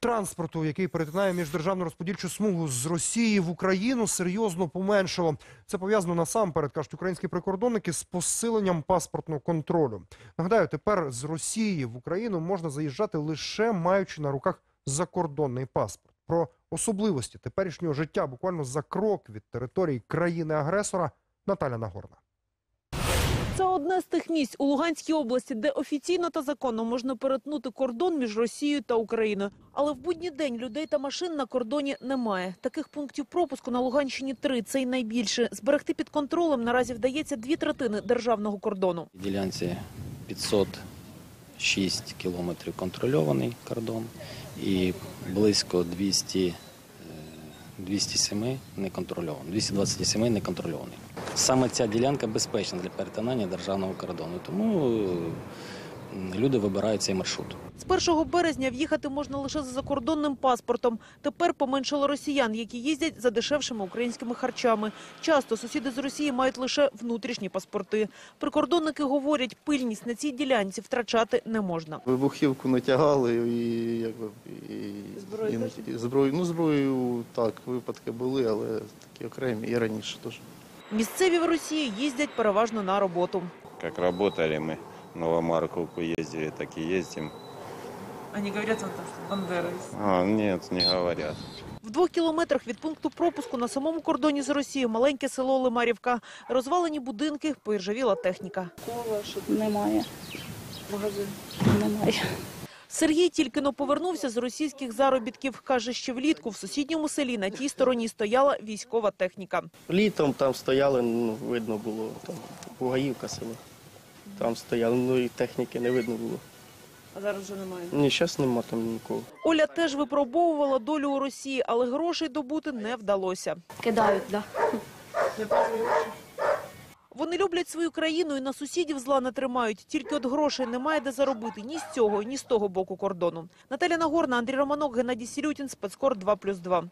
Транспорту, який перетинає міждержавну розподільчу смугу з Росії в Україну, серйозно поменшало. Це пов'язано насамперед, кажуть українські прикордонники, з посиленням паспортного контролю. Нагадаю, тепер з Росії в Україну можна заїжджати лише маючи на руках закордонний паспорт. Про особливості теперішнього життя буквально за крок від території країни-агресора Наталя Нагорна. Це одне з тих місць у Луганській області, де офіційно та законно можна перетнути кордон між Росією та Україною. Але в будній день людей та машин на кордоні немає. Таких пунктів пропуску на Луганщині три. Це й найбільше. Зберегти під контролем наразі вдається дві третини державного кордону. ділянці 506 кілометрів контрольований кордон і близько 200, е, 207 неконтрольований, 227 неконтрольований. Саме ця ділянка безпечна для перетинання державного кордону, тому люди вибирають цей маршрут. З 1 березня в'їхати можна лише за закордонним паспортом. Тепер поменшало росіян, які їздять за дешевшими українськими харчами. Часто сусіди з Росії мають лише внутрішні паспорти. Прикордонники говорять, пильність на цій ділянці втрачати не можна. Вибухівку натягали і якби і, Зброю і, і зброю. Ну зброю так, випадки були, але такі окремі і раніше теж. Місцеві в Росії їздять переважно на роботу. Как работали мы, Новомарковку ездили, так и ездим. Вони говорять, що Бандера. А, нет, не говорят. В двох кілометрах від пункту пропуску на самому кордоні з Росією маленьке село Лимарівка. Розвалені будинки, поіржавіла техніка. Немає. Магазин. Немає. Сергій тільки но повернувся з російських заробітків. Каже, що влітку в сусідньому селі на тій стороні стояла військова техніка. Літом там стояли, ну, видно було, там Бугаївка село. Там стояли, ну і техніки не видно було. А зараз вже немає. Ні, зараз нема там нікого. Оля теж випробовувала долю у Росії, але грошей добути не вдалося. Кидають, да. Вони люблять свою країну і на сусідів зла не тримають. Тільки от грошей немає де заробити ні з цього, ні з того боку кордону. Наталя Нагорна, Андрій Романок, Геннадій Сірютін, Спецкор 2+,2.